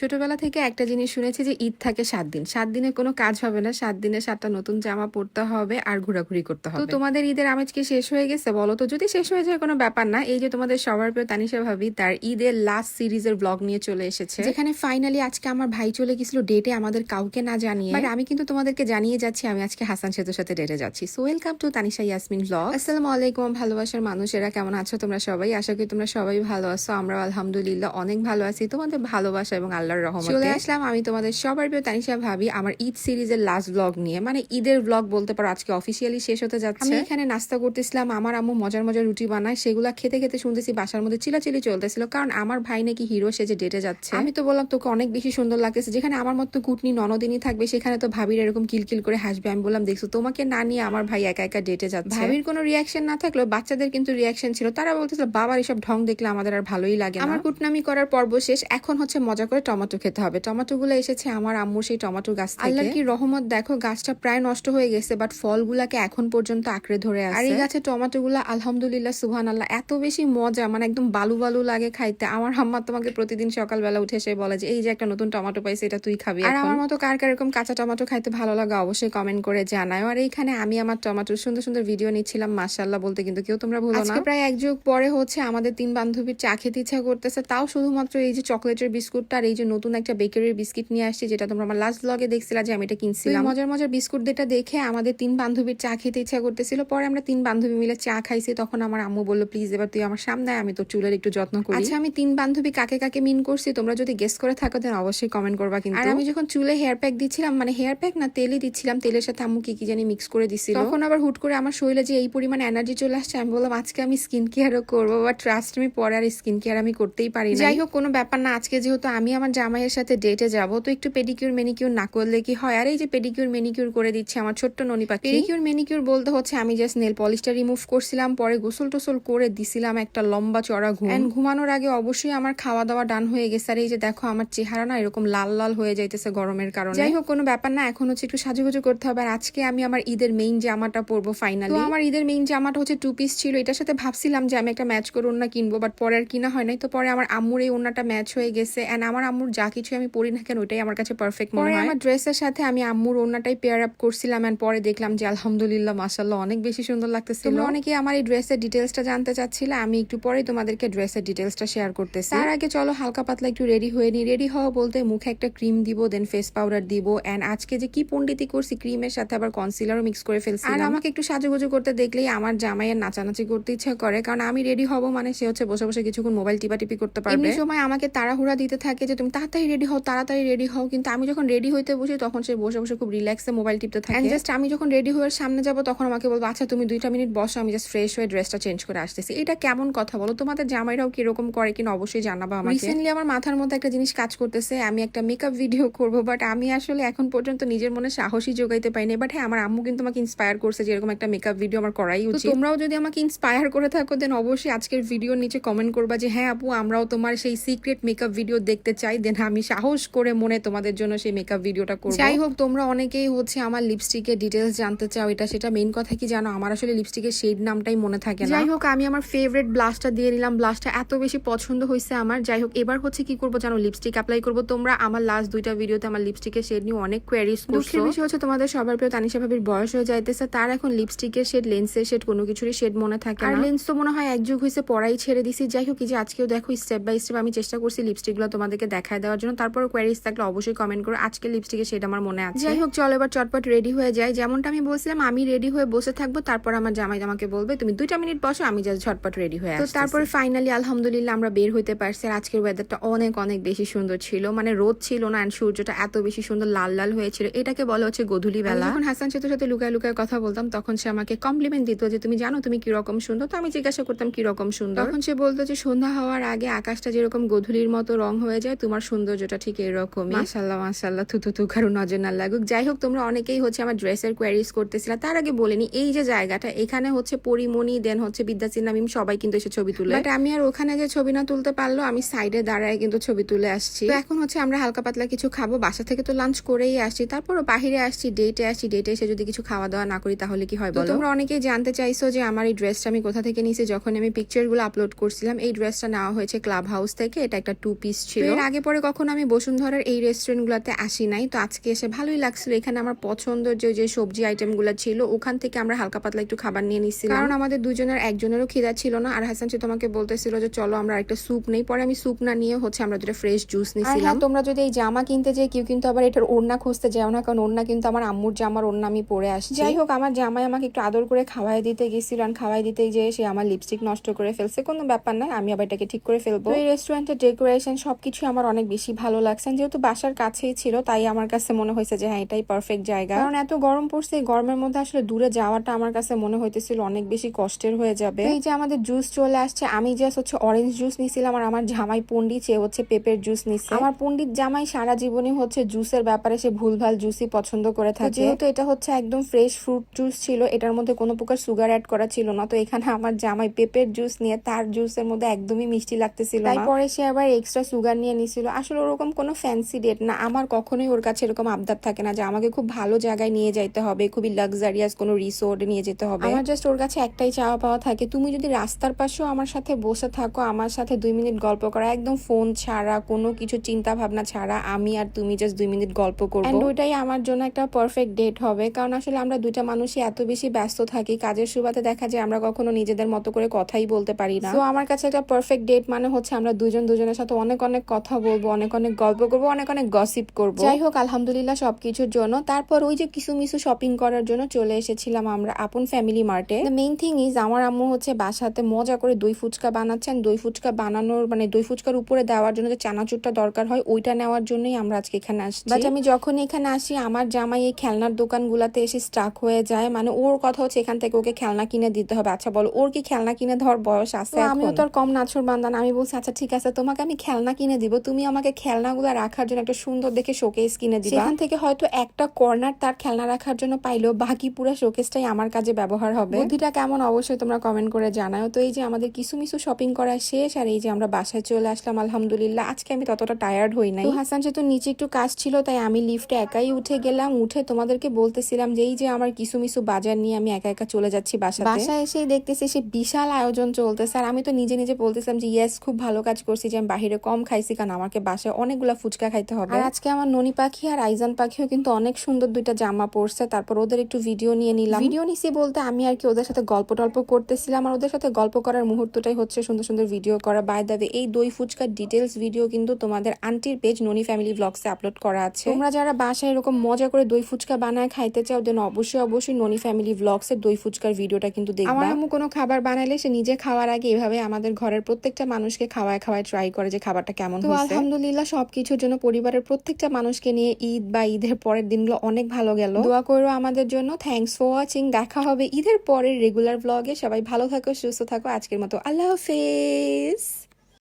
ছোটবেলা থেকে একটা জিনিস শুনেছি যে ঈদ থাকে সাত দিন। সাত দিনে কোনো কাজ হবে না সাত দিনে সাতটা নতুন জামা পরতে হবে আর ঘোরাঘুরি করতে হবে। তো তোমাদের ঈদের আমেজ কি শেষ হয়ে গেছে বলো তো? যদি শেষ হয়ে যায় কোনো ব্যাপার না এই যে তোমাদের সবার প্রিয় তানিশা ভাবি তার ঈদের লাস্ট সিরিজের ব্লগ নিয়ে চলে এসেছে। যেখানে ফাইনালি আজকে আমার ভাই চলে গেছিল ডেটে আমাদের কাউকে না জানিয়ে। বাট আমি কিন্তু তোমাদেরকে জানিয়ে যাচ্ছি আমি আজকে হাসান সেতুর সাথে ডেটে যাচ্ছি। So welcome to Tanisha Yasmin blog আসসালামু আলাইকুম ভালোবাসার মানুষেরা কেমন আছো তোমরা সবাই? আশা করি তোমরা সবাই ভালো আছো আমরা আলহামদুলিল্লাহ অনেক ভালো আছি। তোমাদের ভালোবাসা এবং আল্লাহর রহমতে। চলে আসলাম আমি তোমাদের সবার প্রিয় তানিশা ভাবি আমার ঈদ সিরিজের লাস্ট ব্লগ নিয়ে। মানে ঈদের ব্লগ বলতে পারো আজকে অফিসিয়ালি শেষ হতে যাচ্ছে। আমি এখানে নাস্তা করতেছিলাম আমার আম্মু মজার মজার রুটি বানায় সেগুলা খেতে খেতে শুনতেছি বাসার মধ্যে চিলাচিলি চলতেছিল কারণ আমার ভাই নাকি হিরো সেজে ডেটে যাচ্ছে। আমি তো বললাম তোকে অনেক বেশি সুন্দর লাগতেছে। যেখানে আমার মতো কুটনি ননদিনী থাকবে সেখানে তো ভাবির এরকম কিলকিল করে হাসবে। আমি বললাম দেখছ তোমাকে না নিয়ে আমার ভাই একা একা ডেটে যাচ্ছে। ভাবির কোনো রিয়াকশন না থাকলেও বাচ্চাদের কিন্তু রিয়াকশন ছিল। তারা বলতেছিল বাবার এসব ঢং দেখলে আমাদের আর ভালোই লাগে আমার কুটনামি করার পর্ব শেষ। এখন হচ্ছে মজা করে টমেটো খেতে হবে। টমেটো গুলো এসেছে আমার আম্মুর সেই টমেটো গাছ থেকে। আল্লাহর কি রহমত দেখো গাছটা প্রায় নষ্ট হয়ে গেছে বাট ফলগুলাকে এখন পর্যন্ত আঁকড়ে ধরে আছে আর এই গাছের টমেটো গুলা আলহামদুলিল্লাহ সুহান আল্লাহ এত বেশি মজা মানে একদম বালু বালু লাগে খাইতে। আমার আম্মা তোমাকে প্রতিদিন সকালবেলা উঠে সে বলে যে এই যে একটা নতুন টমেটো পাইছে এটা তুই খাবি আর আমার মতো কার কার এরকম কাঁচা টমেটো খাইতে ভালো লাগে অবশ্যই কমেন্ট করে জানায় আর এইখানে আমি আমার টমেটোর সুন্দর সুন্দর ভিডিও নিচ্ছিলাম মাশাল্লাহ বলতে কিন্তু কেউ তোমরা ভুলো না। প্রায় এক যুগ পরে হচ্ছে আমাদের তিন বান্ধবীর চা খেতে ইচ্ছা করতেছে তাও শুধুমাত্র এই যে চকলেটের বিস্কুটটা আর এই যে নতুন একটা বেকারির বিস্কিট নিয়ে আসছি যেটা তোমরা আমার লাস্ট ব্লগে দেখছিলা যে আমি এটা কিনছিলাম। মজার মজার বিস্কুট যেটা দেখে আমাদের তিন বান্ধবীর চা খেতে ইচ্ছা করতেছিল। পরে আমরা তিন বান্ধবী মিলে চা খাইছি। তখন আমার আম্মু বলল প্লিজ এবার তুই আমার সামনে আমি তোর চুলের একটু যত্ন করি। আচ্ছা আমি তিন বান্ধবী কাকে কাকে মিন করছি তোমরা যদি গেস করে থাকো দেন অবশ্যই কমেন্ট করবা কিন্তু। আর আমি যখন চুলে হেয়ার প্যাক দিচ্ছিলাম মানে হেয়ার প্যাক না তেলই দিচ্ছিলাম তেলের সাথে আম্মু কি কি জানি মিক্স করে দিছিল। তখন আবার হুট করে আমার শরীরে যে এই পরিমাণ এনার্জি চলে আসছে আমি বললাম আজকে আমি স্কিন কেয়ারও করব। বাট ট্রাস্ট আমি পরে আর স্কিন কেয়ার আমি করতেই পারি না যাই হোক কোনো ব্যাপার না আজকে যেহেতু আমি আমার জামাইয়ের সাথে ডেটে যাব। তো একটু পেডিকিউর মেনিকিউর না করলে কি হয়? আর এই যে পেডিকিউর মেনিকিউর করে দিচ্ছে আমার ছোট্ট ননি পাখি পেডিকিউর মেনিকিউর বলতে হচ্ছে, আমি জাস্ট নেল পলিশটা রিমুভ করছিলাম, পরে গোসল টোসল করে দিছিলাম একটা লম্বা চড়া ঘুম। And ঘুমানোর আগে অবশ্যই আমার খাওয়া দাওয়া ডান হয়ে গেছে। আর এই যে দেখো, আমার চেহারা না এরকম লাল লাল হয়ে যাইতেছে গরমের কারণে। যাই হোক, কোনো ব্যাপার না, এখন হচ্ছে একটু সাজুগুজু করতে হবে। আর আজকে আমি আমার ঈদের মেইন জামাটা পরবো ফাইনালি আমার ঈদের মেইন জামাটা হচ্ছে টু পিস ছিল। এটার সাথে ভাবছিলাম যে, আমি একটা ম্যাচ করে ওড়না কিনবো বাট পরে আর কিনা হয় নাই। তো পরে আমার আম্মুর এই ওড়নাটা ম্যাচ হয়ে গেছে। এন্ড আমার আম্মুর যা কিছু আমি পরি না কেন ওইটাই আমার কাছে পারফেক্ট মনে হয়। আমার ড্রেসের সাথে আমি আম্মুর ওড়নাটাই পেয়ার আপ করছিলাম এন্ড পরে দেখলাম যে আলহামদুলিল্লাহ মাশাল্লাহ অনেক বেশি সুন্দর লাগতেছিল। তোমরা অনেকে আমার এই ড্রেসের ডিটেলসটা জানতে চাচ্ছিলে আমি একটু পরেই তোমাদেরকে ড্রেসের ডিটেলসটা শেয়ার করতেছি। তার আগে চলো হালকা পাতলা একটু রেডি হয়ে নি রেডি হওয়া বলতে মুখে একটা ক্রিম দিব দেন ফেস পাউডার দিব এন্ড আজকে যে কি পন্ডিতি করছি ক্রিমের সাথে আবার কনসিলারও মিক্স করে ফেলছি আর আমাকে একটু সাজুগুজু করতে দেখলেই আমার জামাইয়ের নাচানাচি করতে ইচ্ছা করে কারণ আমি রেডি হব মানে সে হচ্ছে বসে বসে কিছুক্ষণ মোবাইল টিপাটিপি করতে পারবে। সময় আমাকে তাড়াহুড়া দিতে থাকে যে তুমি তাড়াতাড়ি রেডি হও তাড়াতাড়ি রেডি হও। কিন্তু আমি যখন রেডি হইতে বসি তখন সে বসে বসে খুব রিল্যাক্সে মোবাইল টিপতে থাকে। জাস্ট আমি যখন রেডি হয়ে সামনে যাব তখন আমাকে বলব আচ্ছা তুমি দুইটা মিনিট বসো আমি জাস্ট ফ্রেশ হয়ে ড্রেসটা চেঞ্জ করে আসতেছি। এটা কেমন কথা বলো? তোমাদের জামাইরাও কীরকম করে কিনা অবশ্যই জানাবা আমাকে। রিসেন্টলি আমার মাথার মধ্যে একটা জিনিস কাজ করতেছে আমি একটা মেকআপ ভিডিও করব বাট আমি আসলে এখন পর্যন্ত নিজের মনে সাহসী যোগাইতে পাইনি বাট হ্যাঁ আমার আম্মু কিন্তু আমাকে ইন্সপায়ার করছে যে এরকম একটা মেকআপ ভিডিও আমার করাই উচিত। তোমরাও যদি আমাকে ইন্সপায়ার করে থাকো দেন অবশ্যই আজকের ভিডিওর নিচে কমেন্ট করবা যে হ্যাঁ আপু আমরাও তোমার সেই সিক্রেট মেকআপ ভিডিও দেখতে চাই। দেন আমি সাহস করে মনে তোমাদের জন্য সেই মেকআপ ভিডিওটা করব। যাই হোক তোমরা অনেকেই হচ্ছে আমার লিপস্টিকের ডিটেলস জানতে চাও এটা সেটা মেইন কথা কি জানো? আমার আসলে লিপস্টিকের শেড নামটাই মনে থাকে না। যাই হোক আমি আমার ফেভারিট ব্লাশটা দিয়ে নিলাম। ব্লাশটা এত বেশি পছন্দ হয়েছে আমার। যাই হোক এবার হচ্ছে কি করব জানো? লিপস্টিক অ্যাপ্লাই করব। তোমরা আমার লাস্ট দুইটা ভিডিওতে আমার লিপস্টিকের শেড নিয়ে অনেক কোয়ারিজ করছ। বিষয় হচ্ছে তোমাদের সবার প্রিয় তানিশা ভাবির বয়স হয়ে যাইতেছে। তার এখন লিপস্টিকের শেড লেন্সের শেড কোনো কিছুরই শেড মনে থাকে আর লেন্স তো মনে হয় এক যুগ হয়েছে পড়াই ছেড়ে দিছি। যাই হোক যে আজকেও দেখো স্টেপ বাই স্টেপ আমি চেষ্টা করছি লিপস্টিকগুলো তোমাদেরকে দেখায় দেওয়ার জন্য। তারপর কোয়ারিজ থাকলে অবশ্যই কমেন্ট করো। আজকে লিপস্টিকের শেড আমার মনে আছে। যাই হোক চলো এবার চটপট রেডি হয়ে যায় যেমনটা আমি বলছিলাম আমি রেডি হয়ে বসে থাকব তারপর আমার জামাই আমাকে বলবে তুমি দুইটা মিনিট বসো আমি জাস্ট ঝটপট রেডি হয়ে তো তারপরে ফাইনালি আলহামদুলিল্লাহ আমরা বের হইতে পারছি। আর আজকের ওয়েদারটা অনেক অনেক বেশি সুন্দর ছিল। মানে রোদ ছিল না and সূর্যটা এত বেশি সুন্দর লাল লাল হয়েছিল। এটাকে বলা হচ্ছে গধুলি বেলা। যখন হাসান সেতুর সাথে লুকায় লুকায় কথা বলতাম তখন সে আমাকে কমপ্লিমেন্ট দিত যে তুমি জানো তুমি কীরকম সুন্দর? তো আমি জিজ্ঞাসা করতাম কীরকম সুন্দর? তখন সে বলতো যে সন্ধ্যা হওয়ার আগে আকাশটা যেরকম গধুলির মতো রং হয়ে যায় তোমার সৌন্দর্যটা ঠিক এরকমই। মাসাল্লাহ মাসাল্লাহ থুতু থু কারও নজর না লাগুক। যাই হোক তোমরা অনেকেই হচ্ছে আমার ড্রেসের কোয়ারিজ করতেছিলা তার আগে বলিনি এই যে জায়গাটা এখানে হচ্ছে পরিমণি দেন হচ্ছে বিদ্যাসিন নামিম সবাই কিন্তু এসে ছবি তুলে। বাট আমি আর ওখানে যে ছবি না তুলতে পারল আমি সাইডে দাঁড়ায় কিন্তু ছবি তুলে আসছি। তো এখন হচ্ছে আমরা হালকা পাতলা কিছু খাব বাসা থেকে তো লাঞ্চ করেই আসছি তারপরও বাহিরে আসছি ডেটে আসছি ডেটে এসে যদি কিছু খাওয়া দাওয়া না করি তাহলে কি হয় বলো? তোমরা অনেকেই জানতে চাইছো যে আমার এই ড্রেসটা আমি কোথা থেকে নিয়েছি যখন আমি পিকচারগুলো আপলোড করছিলাম এই ড্রেসটা নেওয়া হয়েছে ক্লাব হাউস থেকে এটা একটা টু পিস ছিল। এর আগে এরপরে কখনো আমি বসুন্ধরার এই রেস্টুরেন্টগুলোতে আসি নাই। তো আজকে এসে ভালোই লাগছিল। এখানে আমার পছন্দের যে যে সবজি আইটেমগুলো ছিল ওখান থেকে আমরা হালকা পাতলা একটু খাবার নিয়ে নিচ্ছিলাম কারণ আমাদের দুজনের একজনেরও খিদা ছিল না। আর হাসান তোমাকে বলতেছিল যে চলো আমরা একটা স্যুপ নেই। পরে আমি স্যুপ না নিয়ে হচ্ছে আমরা দুটো ফ্রেশ জুস নিছিলাম তোমরা যদি এই জামা কিনতে যাই কেউ কিন্তু আবার এটার ওড়না খুঁজতে যাও না কারণ ওড়না কিন্তু আমার আম্মুর জামার ওড়না আমি পরে আসছি। যাই হোক আমার জামাই আমাকে একটু আদর করে খাওয়াই দিতে গেছিল। আর খাওয়াই দিতে যে সে আমার লিপস্টিক নষ্ট করে ফেলছে। কোনো ব্যাপার না আমি আবার এটাকে ঠিক করে ফেলব। এই রেস্টুরেন্টের ডেকোরেশন সবকিছু আমার অনেক বেশি ভালো লাগছে। যেহেতু বাসার কাছেই ছিল তাই আমার কাছে মনে হয়েছে যে হ্যাঁ এটাই পারফেক্ট জায়গা। কারণ এত গরম পড়ছে গরমের মধ্যে আসলে দূরে যাওয়াটা আমার কাছে মনে হইতেছিল অনেক বেশি কষ্টের হয়ে যাবে। এই যে আমাদের জুস চলে আসছে আমি জাস্ট হচ্ছে অরেঞ্জ জুস নিছিলাম আর আমার জামাই পন্ডিত সে হচ্ছে পেপের জুস নিচ্ছে আমার পন্ডিত জামাই সারা জীবনই হচ্ছে জুসের ব্যাপারে সে ভুলভাল জুসই পছন্দ করে থাকে। যেহেতু এটা হচ্ছে একদম ফ্রেশ ফ্রুট জুস ছিল এটার মধ্যে কোনো প্রকার সুগার অ্যাড করা ছিল না তো এখানে আমার জামাই পেপের জুস নিয়ে তার জুসের মধ্যে একদমই মিষ্টি লাগতেছিল তাই পরে সে আবার এক্সট্রা সুগার নিয়ে নিছিল আসলে ওরকম কোনো ফ্যান্সি ডেট না। আমার কখনোই ওর কাছে এরকম আবদার থাকে না যে আমাকে খুব ভালো জায়গায় নিয়ে যাইতে হবে খুবই লাক্সারিয়াস কোনো রিসোর্টে নিয়ে যেতে হবে। আমার জাস্ট ওর কাছে একটাই চাওয়া পাওয়া থাকে তুমি যদি রাস্তার পাশেও আমার সাথে বসে থাকো আমার সাথে দুই মিনিট গল্প করা একদম ফোন ছাড়া কোনো কিছু চিন্তা ভাবনা ছাড়া আমি আর তুমি জাস্ট দুই মিনিট গল্প করব। ওইটাই আমার জন্য একটা পারফেক্ট ডেট হবে। কারণ আসলে আমরা দুইটা মানুষই এত বেশি ব্যস্ত থাকি কাজের সুবাদে দেখা যায় আমরা কখনো নিজেদের মতো করে কথাই বলতে পারি না। তো আমার কাছে একটা পারফেক্ট ডেট মানে হচ্ছে আমরা দুজন দুজনের সাথে অনেক অনেক কথা বলব অনেক অনেক গল্প করব অনেক অনেক গসিপ করব। যাই হোক আলহামদুলিল্লাহ সবকিছুর জন্য। তারপর ওই যে কিছু মিছু শপিং করার জন্য চলে এসেছিলাম আমরা আপন ফ্যামিলি মার্টে মেইন থিং ইজ আমার আম্মু হচ্ছে বাসাতে মজা করে দই ফুচকা বানাচ্ছেন। দই ফুচকা বানানোর মানে দই ফুচকার উপরে দেওয়ার জন্য যে চানাচুরটা দরকার হয় ওইটা নেওয়ার জন্যই আমরা আজকে এখানে আসছি। বাট আমি যখন এখানে আসি আমার জামাই এই খেলনার দোকানগুলাতে এসে স্টাক হয়ে যায়। মানে ওর কথা হচ্ছে এখান থেকে ওকে খেলনা কিনে দিতে হবে। আচ্ছা বলো ওর কি খেলনা কিনে ধর বয়স আছে আমিও তো আর কম নাছর বান্দান আমি বলছি আচ্ছা ঠিক আছে তোমাকে আমি খেলনা কিনে দিব। তুমি আমাকে খেলনাগুলো রাখার জন্য একটা সুন্দর দেখে শোকেস কিনে দিবা। সেখান থেকে হয়তো একটা কর্নার তার খেলনা রাখার জন্য পাইলেও বাকি পুরো শোকেসটাই আমার কাজে ব্যবহার হবে। বুদ্ধিটা কেমন? অবশ্যই তোমরা কমেন্ট করে জানাও। তো এই যে আমাদের কিছু মিছু শপিং করা শেষ আর এই যে আমরা বাসায় চলে আসলাম আলহামদুলিল্লাহ। আজকে আমি ততটা টায়ার্ড হই নাই। হাসান যেহেতু নিচে একটু কাজ ছিল তাই আমি লিফটে একাই উঠে গেলাম। উঠে তোমাদেরকে বলতেছিলাম যে এই যে আমার কিছু মিছু বাজার নিয়ে আমি একা একা চলে যাচ্ছি বাসায় বাসায় এসেই দেখতেছি সে বিশাল আয়োজন চলতেছে। আর আমি তো নিজে নিজে বলতেছিলাম যে ইয়েস খুব ভালো কাজ করছি যে আমি বাহিরে কম খাইছি কারণ আমাকে বাসায় অনেকগুলা ফুচকা খাইতে হবে। আর আজকে আমার ননি পাখি আর আইজান পাখিও কিন্তু অনেক সুন্দর দুইটা জামা পরছে তারপর ওদের একটু ভিডিও নিয়ে নিলাম। ভিডিও নিছি বলতে আমি আর কি ওদের সাথে গল্প টল্প করতেছিলাম আর ওদের সাথে গল্প করার মুহূর্তটাই হচ্ছে সুন্দর সুন্দর ভিডিও করা। বাই দাবে এই দই ফুচকার ডিটেলস ভিডিও কিন্তু তোমাদের আন্টির পেজ ননি ফ্যামিলি ব্লগসে আপলোড করা আছে। তোমরা যারা বাসায় এরকম মজা করে দই ফুচকা বানায় খাইতে চাও দেন অবশ্যই অবশ্যই ননি ফ্যামিলি ব্লগসের দই ফুচকার ভিডিওটা কিন্তু দেখবা। আমার আম্মু কোনো খাবার বানাইলে সে নিজে খাওয়ার আগে এভাবে আমাদের ঘরের প্রত্যেকটা মানুষকে খাওয়ায় খাওয়ায় ট্রাই করে যে খাবারটা কেমন তো আলহামদুলিল্লাহ সবকিছুর জন্য পরিবারের প্রত্যেকটা মানুষকে নিয়ে ঈদ বা ঈদের পরের দিনগুলো অনেক ভালো গেল। দোয়া করো আমাদের জন্য। থ্যাংকস ফর ওয়াচিং দেখা হবে ঈদের পরের রেগুলার ব্লগে সবাই ভালো থাকো সুস্থ থাকো। আজকের মতো আল্লাহ হাফেজ।